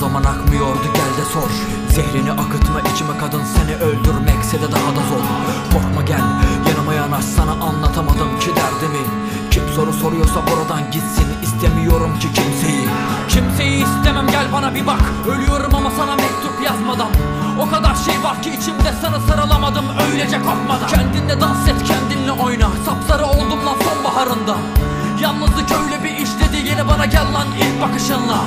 zaman akmıyordu gel de sor. Zehrini akıtma içime kadın seni öldürmekse de daha da zor. Korkma gel yanıma yanaş sana anlatamadım ki derdimi. Kim soru soruyorsa buradan gitsin istemiyorum ki kimseyi. Kimseyi istemem gel bana bir bak. Ölüyorum ama sana mektup yazmadan. O kadar şey var ki içimde sana sarılamadım öylece korkmadan. Kendinle dans et kendinle oyna. Sapsarı oldum lan sonbaharında. Yalnızlık öyle bir iş dedi yine bana gel lan ilk bakışınla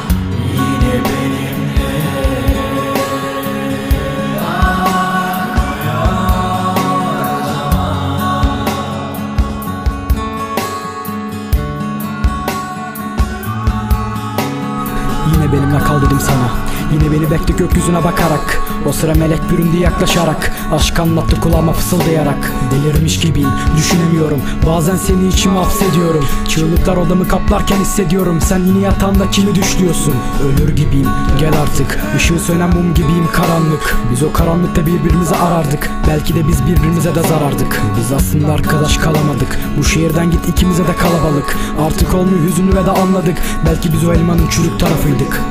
Benimle kal dedim sana. Yine beni bekle gökyüzüne bakarak. O sıra melek büründü yaklaşarak. Aşk anlattı kulağıma fısıldayarak. Delirmiş gibiyim düşünemiyorum. Bazen seni içime hapsediyorum. Çığlıklar odamı kaplarken hissediyorum. Sen yine yatağında kimi düşlüyorsun? Ölür gibiyim gel artık. Işığı sönen mum gibiyim karanlık. Biz o karanlıkta birbirimizi arardık. Belki de biz birbirimize de zarardık. Biz aslında arkadaş kalamadık. Bu şehirden git ikimize de kalabalık. Artık olmuyor hüzünlü ve de anladık. Belki biz o elmanın çürük tarafıydık